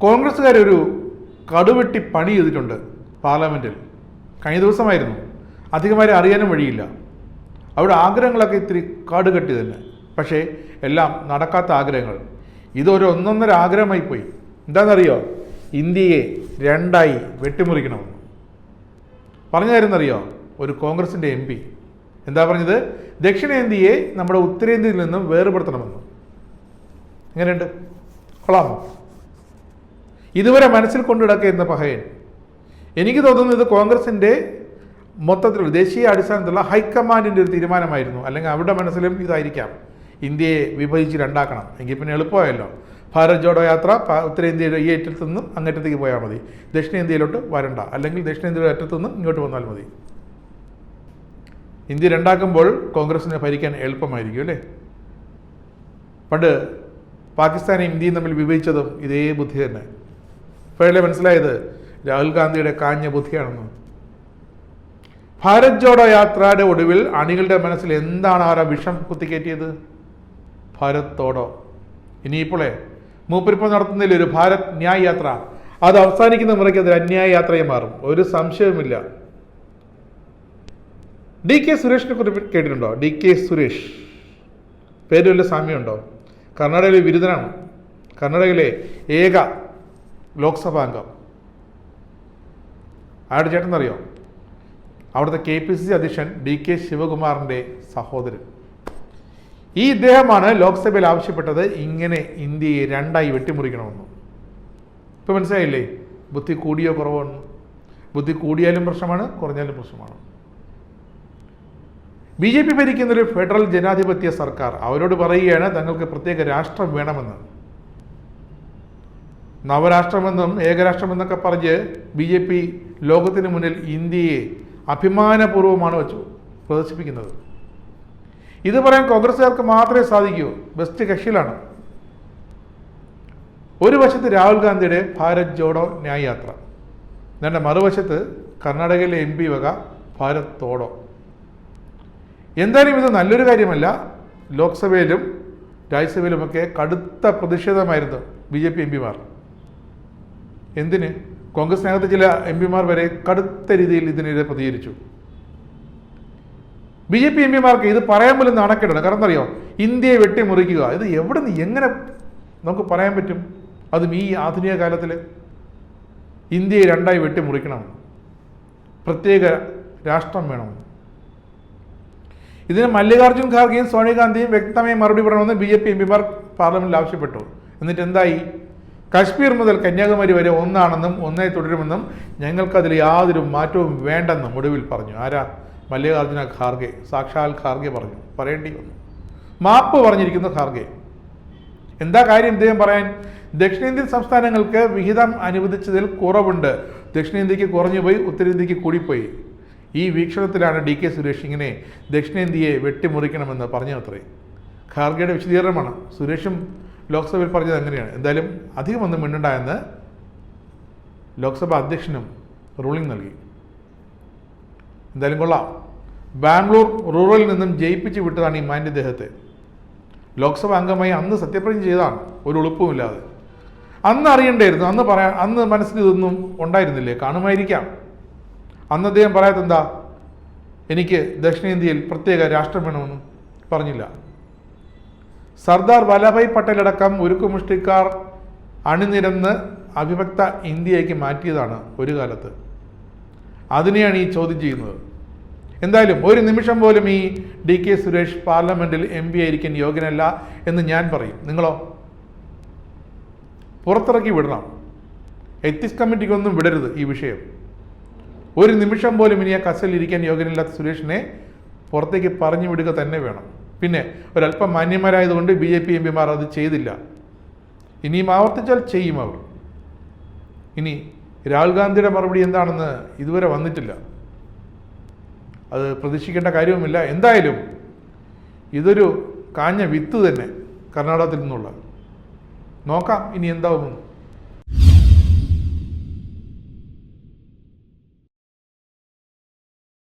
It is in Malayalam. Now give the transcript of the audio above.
കോൺഗ്രസ്സുകാരൊരു കടുവെട്ടി പണി ചെയ്തിട്ടുണ്ട് പാർലമെന്റിൽ കഴിഞ്ഞ ദിവസമായിരുന്നു. അധികമായി അറിയാനും വഴിയില്ല. അവിടെ ആഗ്രഹങ്ങളൊക്കെ ഇത്തിരി കടുകെട്ടി തന്നെ പക്ഷേ എല്ലാം നടക്കാത്ത ആഗ്രഹങ്ങൾ. ഇതൊരു ഒന്നൊന്നര ആഗ്രഹമായി പോയി. എന്താണെന്നറിയോ? ഇന്ത്യയെ രണ്ടായി വെട്ടിമുറിക്കണമെന്ന്. പറഞ്ഞായിരുന്നറിയോ ഒരു കോൺഗ്രസിന്റെ എം പി. എന്താ പറഞ്ഞത്? ദക്ഷിണേന്ത്യയെ നമ്മുടെ ഉത്തരേന്ത്യയിൽ നിന്നും വേർപെടുത്തണമെന്ന്. എങ്ങനെയുണ്ട്? കൊള്ളാമോ? ഇതുവരെ മനസ്സിൽ കൊണ്ടു എന്ന പഹയൻ. എനിക്ക് തോന്നുന്നു ഇത് കോൺഗ്രസിന്റെ മൊത്തത്തിലുള്ള ദേശീയ അടിസ്ഥാനത്തിലുള്ള ഹൈക്കമാൻഡിന്റെ ഒരു തീരുമാനമായിരുന്നു. അല്ലെങ്കിൽ അവരുടെ മനസ്സിലും ഇതായിരിക്കാം. ഇന്ത്യയെ വിഭജിച്ച് രണ്ടാക്കണം. എങ്കിൽ പിന്നെ എളുപ്പമായല്ലോ. ഭാരത് ജോഡോ യാത്ര ഉത്തരേന്ത്യയുടെ ഈ അറ്റത്തു നിന്നും അങ്ങറ്റത്തേക്ക് പോയാൽ മതി. ദക്ഷിണേന്ത്യയിലോട്ട് വരണ്ട. അല്ലെങ്കിൽ ദക്ഷിണേന്ത്യയുടെ അറ്റത്തു നിന്നും ഇങ്ങോട്ട് വന്നാൽ മതി. ഇന്ത്യ രണ്ടാക്കുമ്പോൾ കോൺഗ്രസിനെ ഭരിക്കാൻ എളുപ്പമായിരിക്കും അല്ലേ? പണ്ട് പാകിസ്ഥാനെയും ഇന്ത്യയും തമ്മിൽ വിഭജിച്ചതും ഇതേ ബുദ്ധി തന്നെ. ഇപ്പോഴല്ലേ മനസ്സിലായത്? രാഹുൽ ഗാന്ധിയുടെ കാഞ്ഞ ബുദ്ധിയാണെന്ന്. ഭാരത് ജോഡോ യാത്രയുടെ ഒടുവിൽ അണികളുടെ മനസ്സിൽ എന്താണ് ആരാ വിഷം കുത്തിക്കയറ്റിയത് ഭാരത്തോടോ ഇനിയിപ്പോളെ മൂപ്പരിപ്പം നടത്തുന്നതിൽ ഒരു ഭാരത് ന്യായ യാത്ര. അത് അവസാനിക്കുന്ന മുറയ്ക്ക് അതൊരു അന്യായ യാത്രയെ മാറും. ഒരു സംശയവുമില്ല. ഡി കെ സുരേഷിനെ കുറിച്ച് കേട്ടിട്ടുണ്ടോ? D K Suresh. പേര് വല്ല സാമ്യമുണ്ടോ? കർണാടകയിലെ ബിരുദനാണ് കർണാടകയിലെ ഏക ലോക്സഭാ അംഗം. അയാളുടെ ചേട്ടൻ അറിയോ അവിടുത്തെ കെ പി സി സി അധ്യക്ഷൻ ഡി കെ ശിവകുമാറിന്റെ സഹോദരൻ. ഈ ഇദ്ദേഹമാണ് ലോക്സഭയിൽ ആവശ്യപ്പെട്ടത് ഇങ്ങനെ ഇന്ത്യയെ രണ്ടായി വെട്ടിമുറിക്കണമെന്ന്. ഇപ്പം മനസ്സിലായില്ലേ? ബുദ്ധി കൂടിയോ കുറവോ ബുദ്ധി കൂടിയാലും പ്രശ്നമാണ് കുറഞ്ഞാലും പ്രശ്നമാണ്. ബി ജെ പി ഭരിക്കുന്നൊരു ഫെഡറൽ ജനാധിപത്യ സർക്കാർ അവരോട് പറയുകയാണ് തങ്ങൾക്ക് പ്രത്യേക രാഷ്ട്രം വേണമെന്ന്. നവരാഷ്ട്രമെന്നും ഏകരാഷ്ട്രമെന്നൊക്കെ പറഞ്ഞ് ബി ജെ പി ലോകത്തിന് മുന്നിൽ ഇന്ത്യയെ അഭിമാനപൂർവമാണ് വെച്ചു പ്രദർശിപ്പിക്കുന്നത്. ഇത് പറയാൻ കോൺഗ്രസ്സുകാർക്ക് മാത്രമേ സാധിക്കൂ. ബെസ്റ്റ് കക്ഷിയിലാണ്. ഒരു വശത്ത് രാഹുൽ ഗാന്ധിയുടെ ഭാരത് ജോഡോ ന്യായ യാത്ര. മറുവശത്ത് കർണാടകയിലെ എം പി വക ഭാരത് തോടോ. എന്തായാലും ഇത് നല്ലൊരു കാര്യമല്ല. ലോക്സഭയിലും രാജ്യസഭയിലുമൊക്കെ കടുത്ത പ്രതിഷേധമായിരുന്നു ബി ജെ പി എം പിമാർ. എന്തിന്? കോൺഗ്രസ് നേതൃത്വ ചില എം പിമാർ വരെ കടുത്ത രീതിയിൽ ഇതിനെതിരെ പ്രതികരിച്ചു. ബി ജെ പി എം പിമാർക്ക് ഇത് പറയാൻ പോലും നാണക്കേടാണ്. കാരണം അറിയോ ഇന്ത്യയെ വെട്ടിമുറിക്കുക. ഇത് എവിടെ നിന്ന് എങ്ങനെ നമുക്ക് പറയാൻ പറ്റും? അതും ഈ ആധുനിക കാലത്തിൽ ഇന്ത്യയെ രണ്ടായി വെട്ടിമുറിക്കണം. പ്രത്യേക രാഷ്ട്രം വേണം. ഇതിന് മല്ലികാർജുൻ ഖാർഗെയും സോണിയാഗാന്ധിയും വ്യക്തമായി മറുപടി പറയണമെന്ന് ബി ജെ പി എം പിമാർ പാർലമെന്റിൽ ആവശ്യപ്പെട്ടു. എന്നിട്ട് എന്തായി? കാശ്മീർ മുതൽ കന്യാകുമാരി വരെ ഒന്നാണെന്നും ഒന്നേ തുടരുമെന്നും ഞങ്ങൾക്കതിൽ യാതൊരു മാറ്റവും വേണ്ടെന്നും ഒടുവിൽ പറഞ്ഞു. ആരാ? മല്ലികാർജുന ഖാർഗെ. സാക്ഷാൽ ഖാർഗെ പറഞ്ഞു. പറയേണ്ടി വന്നു. മാപ്പ് പറഞ്ഞിരിക്കുന്നു ഖാർഗെ. എന്താ കാര്യം ഇദ്ദേഹം പറയാൻ? ദക്ഷിണേന്ത്യൻ സംസ്ഥാനങ്ങൾക്ക് വിഹിതം അനുവദിച്ചതിൽ കുറവുണ്ട്. ദക്ഷിണേന്ത്യക്ക് കുറഞ്ഞു പോയി ഉത്തരേന്ത്യക്ക് കൂടിപ്പോയി. ഈ വീക്ഷണത്തിലാണ് ഡി കെ സുരേഷ് ഇങ്ങനെ ദക്ഷിണേന്ത്യയെ വെട്ടിമുറിക്കണമെന്ന് പറഞ്ഞത്രേ. ഖാർഗെയുടെ വിശദീകരണമാണ്. സുരേഷും ലോക്സഭയിൽ പറഞ്ഞത് അങ്ങനെയാണ് എന്തായാലും അധികം ഒന്നും മിണ്ടുണ്ടായെന്ന് ലോക്സഭാ അധ്യക്ഷനും റൂളിംഗ് നൽകി. എന്തായാലും കൊള്ളാം. ബാംഗ്ലൂർ റൂറലിൽ നിന്നും ജയിപ്പിച്ച് വിട്ടതാണ് ഈ മാന്യ ദേഹത്തെ ലോക്സഭ അംഗമായി അന്ന് സത്യപ്രതിജ്ഞ ചെയ്തതാണ്. ഒരു എളുപ്പമില്ലാതെ അന്ന് അറിയണ്ടായിരുന്നു. അന്ന് പറയാൻ അന്ന് മനസ്സിൽ ഇതൊന്നും ഉണ്ടായിരുന്നില്ലേ? കാണുമായിരിക്കാം. അന്ന് അദ്ദേഹം പറയാത്ത എന്താ എനിക്ക് ദക്ഷിണേന്ത്യയിൽ പ്രത്യേക രാഷ്ട്രം വേണമെന്ന് പറഞ്ഞില്ല. സർദാർ വല്ലഭായ് പട്ടേൽ അടക്കം ഉരുക്കുമുഷ്ടിക്കാർ അണിനിരന്ന് അവിഭക്ത ഇന്ത്യയ്ക്ക് മാറ്റിയതാണ് ഒരു കാലത്ത്. അതിനെയാണ് ഈ ചോദ്യം ചെയ്യുന്നത്. എന്തായാലും ഒരു നിമിഷം പോലും ഈ ഡി കെ സുരേഷ് പാർലമെന്റിൽ എം പി ആയിരിക്കാൻ യോഗ്യനല്ല എന്ന് ഞാൻ പറയും. നിങ്ങളോ? പുറത്തിറക്കി വിടണം. എത്തിക്സ് കമ്മിറ്റിക്കൊന്നും വിടരുത് ഈ വിഷയം. ഒരു നിമിഷം പോലും ഇനി ആ കസലിരിക്കാൻ യോഗ്യനില്ലാത്ത സുരേഷിനെ പുറത്തേക്ക് പറഞ്ഞു വിടുക തന്നെ വേണം. പിന്നെ ഒരല്പം മാന്യന്മാരായതുകൊണ്ട് ബി ജെ പി എം പിമാർ അത് ചെയ്തില്ല. ഇനിയും ആവർത്തിച്ചാൽ ചെയ്യും അവർ. ഇനി രാഹുൽ ഗാന്ധിയുടെ മറുപടി എന്താണെന്ന് ഇതുവരെ വന്നിട്ടില്ല. അത് പ്രതീക്ഷിക്കേണ്ട കാര്യവുമില്ല. എന്തായാലും ഇതൊരു കാഞ്ഞ വിത്ത് തന്നെ കർണാടകത്തിൽ നിന്നുള്ള. നോക്കാം ഇനി എന്താവുമെന്ന്.